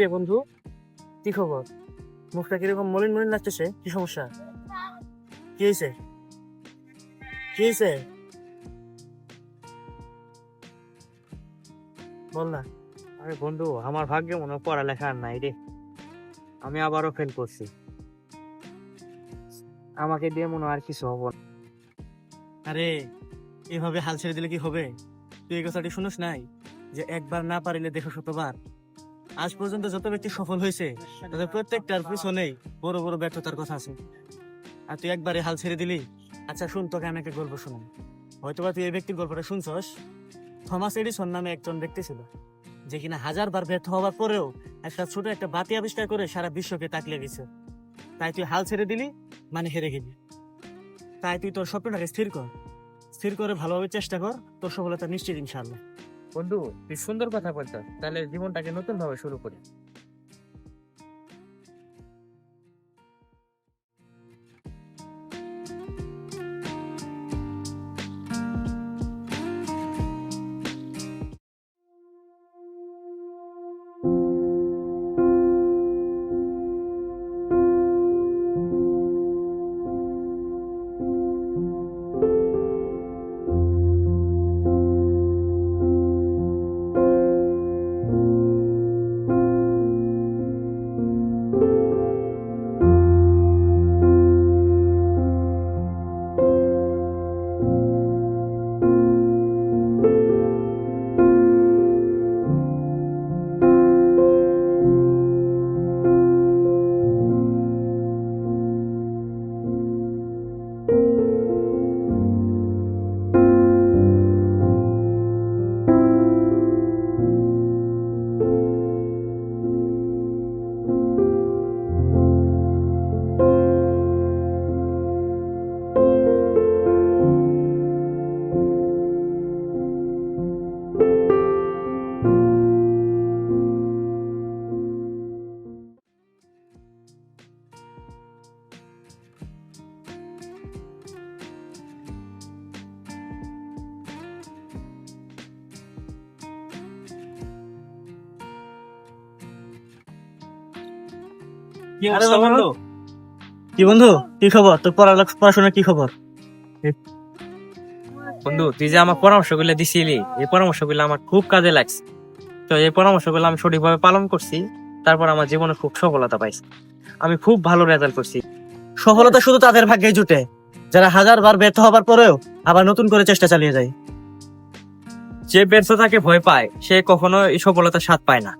রে বন্ধু কি খবর? মুখটা কীরকম মলিন মলিন লাগতেছে? কি সমস্যা? কি হয়েছে কি হয়েছে বল না। আরে বন্ধু আমার ভাগ্যে মনে পড়ালেখা আর নাই রে। আমি আবারও ফেল করছি। আমাকে দিয়ে মনে আর কিছু হব আরে এভাবে হাল ছেড়ে দিলে কি হবে? তুই এই কথাটি শুনিস নাই? যে একবার না পারিলে দেখো শতবার। আজ পর্যন্ত যত ব্যক্তি সফল হয়েছে, তাদের প্রত্যেকটার পিছনেই বড় বড় ব্যর্থতার কথা আছে। আর তুই একবারে হাল ছেড়ে দিলি? আচ্ছা শুন, তোকে আমি একটা গল্প শোনাই। হয়তোবা তুই এই ব্যক্তির গল্পটা শুনছস। থমাস এডিসন নামে একজন ব্যক্তি ছিল, যে কিনা হাজার বার ব্যর্থ হওয়ার পরেও একটা ছোট একটা বাতি আবিষ্কার করে সারা বিশ্বকে তাকলে গেছে তাই তুই হাল ছেড়ে দিলি মানে হেরে গেলি। তাই তুই তোর স্বপ্নটাকে স্থির কর। স্থির করে ভালোভাবে চেষ্টা কর, তোর সফলতা নিশ্চিত ইনশাল্লাহ বন্ধু তুই সুন্দর কথা বলছ তাহলে জীবনটাকে নতুন ভাবে শুরু করি। কি অবস্থা বন্ধু? কি বন্ধু? কি খবর? তোর পড়ালেখা পড়াশোনার কি খবর? বন্ধু তুই যে আমার পরামর্শগুলো দিছিলি এই পরামর্শগুলো আমার খুব কাজে লাগছে। তো এই পরামর্শগুলো আমি সঠিকভাবে পালন করছি তারপর আমার জীবনে খুব সফলতা পাইছি। আমি খুব ভালো রেজাল্ট করছি। সফলতা শুধু তাদের ভাগ্যে জুটে। যারা হাজার বার ব্যর্থ হবার পরেও আবার নতুন করে চেষ্টা চালিয়ে যায়। যে ব্যর্থতাকে ভয় পায় সে কখনো এই সফলতার স্বাদ পায় না।